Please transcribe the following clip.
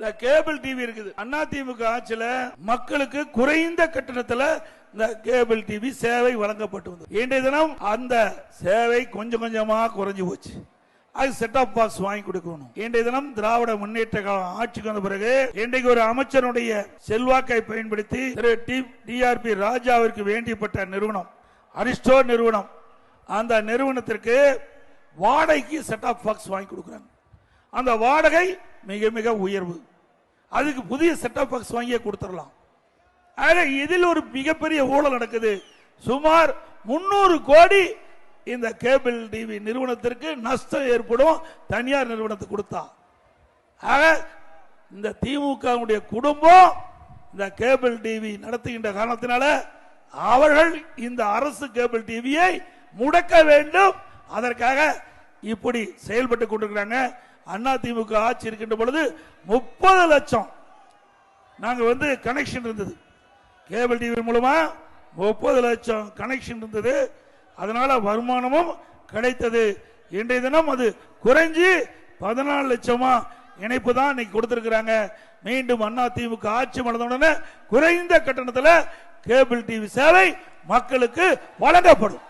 இந்த cable TV இருக்குது. அண்ணா திமுக ஆட்சியில மக்களுக்கு குறைந்த கட்டணத்துல இந்த கேபிள் டிவி சேவை வழங்கப்பட்டு வந்தது. இன்றைய தினம் அந்த சேவை கொஞ்சம் கொஞ்சமா குறைஞ்சு போச்சு. அது செட் ஆஃப் பாக்ஸ் வாங்கி கொடுக்கணும். இன்றைய தினம் திராவிட முன்னேற்ற காலம் ஆட்சிக்கு வந்த பிறகு இன்றைக்கு ஒரு அமைச்சருடைய செல்வாக்கை பயன்படுத்தி திரு டிஆர்பி ராஜாவிற்கு வேண்டியப்பட்ட நிறுவனம் அரிஸ்டோ நிறுவனம் அந்த நிறுவனத்திற்கு வாடகைக்கு செட் ஆஃப் பாக்ஸ் வாங்கி கொடுக்குறாங்க. அந்த வாடகை மிக மிக உயர்வு. அதுக்கு புதிய செட்டப் பாக்ஸ் வாங்கியே கொடுத்துடலாம். ஆக இதில் ஒரு மிகப்பெரிய ஊழல் நடக்குது. சுமார் முன்னூறு கோடி இந்த கேபிள் டிவி நிறுவனத்திற்கு நஷ்டம் ஏற்படும். தனியார் நிறுவனத்துக்கு கொடுத்தா. ஆக இந்த திமுக குடும்பம் இந்த கேபிள் டிவி நடத்துகின்ற காரணத்தினால அவர்கள் இந்த அரசு கேபிள் டிவியை முடக்க வேண்டும். அதற்காக இப்படி செயல்பட்டு கொண்டிருக்கிறாங்க. அண்ணா திமுக ஆட்சி இருக்கின்ற பொழுது முப்பது லட்சம் நாங்க வந்து கனெக்ஷன் இருந்தது. கேபிள் டிவி மூலமா முப்பது லட்சம் கனெக்ஷன் இருந்தது. அதனால வருமானமும் கிடைத்தது. இன்றைய தினம் அது குறைஞ்சி பதினாலு லட்சமா இணைப்பு தான் இன்னைக்கு கொடுத்திருக்கிறாங்க. மீண்டும் அண்ணா திமுக ஆட்சி மலர்ந்த குறைந்த கட்டணத்தில் கேபிள் டிவி சேவை மக்களுக்கு வழங்கப்படும்.